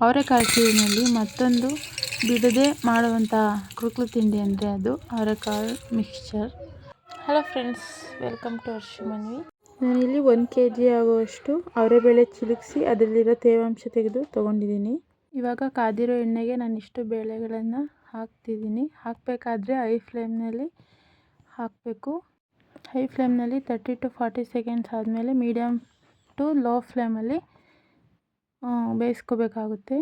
ಅವರೆಕಾಳು ಸೀರಿನಲ್ಲಿ ಮತ್ತೊಂದು ಬಿಡದೆ ಮಾಡುವಂಥ ಕುರುಕಲು ತಿಂಡಿ ಅಂದರೆ ಅದು ಅವರೆಕಾಳು mixture hello friends welcome to Varsha Manvi ನಾನಿಲ್ಲಿ ಒಂದು ಕೆ ಜಿ ಆಗುವಷ್ಟು ಅವರೆಬೇಳೆ ಚಿಲುಕಿಸಿ ಅದರಲ್ಲಿರೋ ತೇವಾಂಶ ತೆಗೆದು ತೊಗೊಂಡಿದ್ದೀನಿ. ಇವಾಗ ಕಾದಿರೋ ಎಣ್ಣೆಗೆ ನಾನು ಇಷ್ಟು ಬೇಳೆಗಳನ್ನು ಹಾಕ್ತಿದ್ದೀನಿ. ಹಾಕಬೇಕಾದ್ರೆ ಐ ಫ್ಲೇಮ್ನಲ್ಲಿ ಹಾಕಬೇಕು. ಹೈ ಫ್ಲೇಮ್ನಲ್ಲಿ ತರ್ಟಿ ಟು ಫಾರ್ಟಿ ಸೆಕೆಂಡ್ಸ್ ಆದಮೇಲೆ ಮೀಡಿಯಮ್ ಟು ಲೋ ಫ್ಲೇಮಲ್ಲಿ ಬೇಯಿಸ್ಕೋಬೇಕಾಗುತ್ತೆ.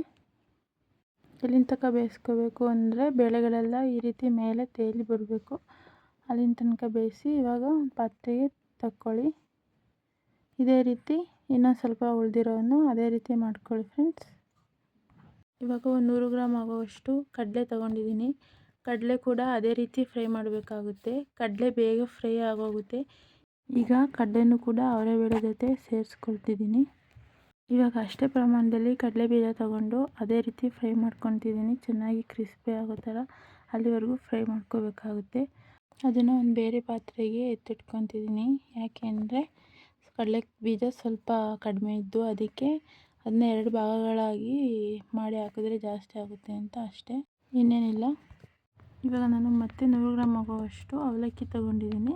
ಎಲ್ಲಿನ ತನಕ ಬೇಯಿಸ್ಕೋಬೇಕು ಅಂದರೆ ಬೇಳೆಗಳೆಲ್ಲ ಈ ರೀತಿ ಮೇಲೆ ತೇಲಿ ಬರಬೇಕು ಅಲ್ಲಿನ ತನಕ ಬೇಯಿಸಿ ಇವಾಗ ಪಾತ್ರೆಗೆ ತಕ್ಕೊಳ್ಳಿ. ಇದೇ ರೀತಿ ಇನ್ನೊಂದು ಸ್ವಲ್ಪ ಉಳಿದಿರೋನು ಅದೇ ರೀತಿ ಮಾಡ್ಕೊಳ್ಳಿ ಫ್ರೆಂಡ್ಸ್ ಇವಾಗ ಒಂದು ನೂರು ಗ್ರಾಮ್ ಆಗುವಷ್ಟು ಕಡಲೆ ತೊಗೊಂಡಿದ್ದೀನಿ. ಕಡಲೆ ಕೂಡ ಅದೇ ರೀತಿ ಫ್ರೈ ಮಾಡಬೇಕಾಗುತ್ತೆ. ಕಡಲೆ ಬೇಗ ಫ್ರೈ ಆಗೋಗುತ್ತೆ. ಈಗ ಕಡಲೆನೂ ಕೂಡ ಅವರೆಬೇಳೆ ಜೊತೆ ಸೇರಿಸ್ಕೊಳ್ತಿದ್ದೀನಿ. ಇವಾಗ ಅಷ್ಟೇ ಪ್ರಮಾಣದಲ್ಲಿ ಕಡಲೆ ಬೀಜ ತಗೊಂಡು ಅದೇ ರೀತಿ ಫ್ರೈ ಮಾಡ್ಕೊತಿದ್ದೀನಿ. ಚೆನ್ನಾಗಿ ಕ್ರಿಸ್ಪಿ ಆಗೋ ಥರ ಅಲ್ಲಿವರೆಗೂ ಫ್ರೈ ಮಾಡ್ಕೋಬೇಕಾಗುತ್ತೆ. ಅದನ್ನು ಒಂದು ಬೇರೆ ಪಾತ್ರೆಗೆ ಎತ್ತಿಟ್ಕೊತಿದ್ದೀನಿ. ಯಾಕೆ ಅಂದರೆ ಕಡಲೆ ಬೀಜ ಸ್ವಲ್ಪ ಕಡಿಮೆ ಇದ್ದು ಅದಕ್ಕೆ ಅದನ್ನ ಎರಡು ಭಾಗಗಳಾಗಿ ಮಾಡಿ ಹಾಕಿದ್ರೆ ಜಾಸ್ತಿ ಆಗುತ್ತೆ ಅಂತ ಅಷ್ಟೇ. ಇನ್ನೇನಿಲ್ಲ. ಇವಾಗ ನಾನು ಮತ್ತೆ ನೂರು ಗ್ರಾಮ್ ಆಗುವಷ್ಟು ಅವಲಕ್ಕಿ ತೊಗೊಂಡಿದ್ದೀನಿ.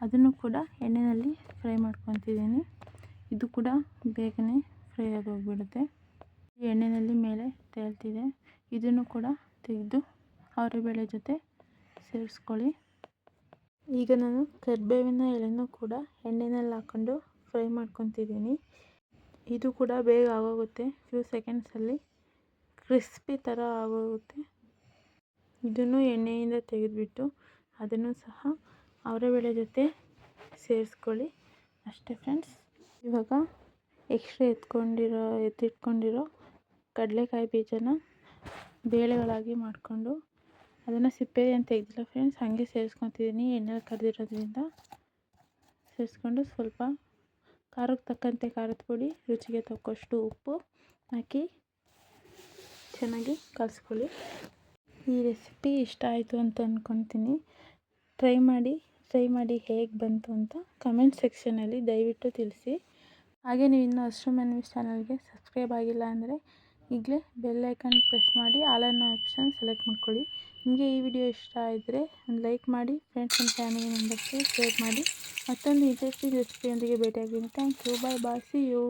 ಅದನ್ನು ಕೂಡ ಎಣ್ಣೆಯಲ್ಲಿ ಫ್ರೈ ಮಾಡ್ಕೊತಿದ್ದೀನಿ. ಇದು ಕೂಡ ಬೇಗನೆ ಫ್ರೈ ಆಗೋಗ್ಬಿಡುತ್ತೆ ಎಣ್ಣೆಯಲ್ಲಿ ಮೇಲೆ ತೇಲ್ತಿದೆ. ಇದನ್ನು ಕೂಡ ತೆಗೆದು ಅವರೆಬೇಳೆ ಜೊತೆ ಸೇರಿಸ್ಕೊಳ್ಳಿ. ಈಗ ನಾನು ಕರಿಬೇವಿನ ಎಲೆನೂ ಕೂಡ ಎಣ್ಣೆನಲ್ಲಿ ಹಾಕ್ಕೊಂಡು ಫ್ರೈ ಮಾಡ್ಕೊತಿದ್ದೀನಿ. ಇದು ಕೂಡ ಬೇಗ ಆಗೋಗುತ್ತೆ. ಫ್ಯೂ ಸೆಕೆಂಡ್ಸಲ್ಲಿ ಕ್ರಿಸ್ಪಿ ಥರ ಆಗೋಗುತ್ತೆ. ಇದನ್ನು ಎಣ್ಣೆಯಿಂದ ತೆಗೆದುಬಿಟ್ಟು ಅದನ್ನು ಸಹ ಅವರೆಬೇಳೆ ಜೊತೆ ಸೇರಿಸ್ಕೊಳ್ಳಿ. ಅಷ್ಟೇ ಫ್ರೆಂಡ್ಸ್ ಇವಾಗ ಎಕ್ಸ್ಟ್ರಾ ಎತ್ಕೊಂಡಿರೋ, ಎತ್ತಿಟ್ಕೊಂಡಿರೋ ಕಡಲೆಕಾಯಿ ಬೀಜನ ಬೇಳೆಗಳಾಗಿ ಮಾಡಿಕೊಂಡು ಅದನ್ನು ಸಿಪ್ಪೆ ಅಂತ ತೆಗೆದಿಲ್ಲ ಫ್ರೆಂಡ್ಸ್ ಹಾಗೆ ಸೇರಿಸ್ಕೊತಿದ್ದೀನಿ ಎಣ್ಣೆಲಿ ಕರೆದಿರೋದ್ರಿಂದ. ಸೇರಿಸ್ಕೊಂಡು ಸ್ವಲ್ಪ ಖಾರಕ್ಕೆ ತಕ್ಕಂತೆ ಖಾರದ ಪುಡಿ, ರುಚಿಗೆ ತಕ್ಕಷ್ಟು ಉಪ್ಪು ಹಾಕಿ ಚೆನ್ನಾಗಿ ಕಲಿಸ್ಕೊಳ್ಳಿ. ಈ ರೆಸಿಪಿ ಇಷ್ಟ ಆಯಿತು ಅಂತ ಅಂದ್ಕೊತೀನಿ ಟ್ರೈ ಮಾಡಿ ಟ್ರೈ ಮಾಡಿ ಹೇಗೆ ಬಂತು ಅಂತ ಕಮೆಂಟ್ ಸೆಕ್ಷನಲ್ಲಿ ದಯವಿಟ್ಟು ತಿಳಿಸಿ. ಹಾಗೆ ನೀವು ಇನ್ನೂ ಅಷ್ಟು ಮನೆ ಚಾನಲ್ಗೆ ಸಬ್ಸ್ಕ್ರೈಬ್ ಆಗಿಲ್ಲ ಅಂದರೆ ಈಗಲೇ ಬೆಲ್ ಐಕನ್ ಪ್ರೆಸ್ ಮಾಡಿ ಆಲ್ ಅನ್ನೋ ಆಪ್ಷನ್ ಸೆಲೆಕ್ಟ್ ಮಾಡ್ಕೊಳ್ಳಿ. ನಿಮಗೆ ಈ ವಿಡಿಯೋ ಇಷ್ಟ ಆದರೆ ಒಂದು ಲೈಕ್ ಮಾಡಿ ಫ್ರೆಂಡ್ಸ್ ಆ್ಯಂಡ್ ಫ್ಯಾಮಿಲಿ ಮೆಂಬರ್ಸ್ಗೆ ಶೇರ್ ಮಾಡಿ. ಮತ್ತೊಂದು ಇಂಟ್ರೆಸ್ಟಿಂಗ್ ರೆಸಿಪಿಯೊಂದಿಗೆ ಭೇಟಿಯಾಗ್ತೀನಿ. Thank you bye bye see you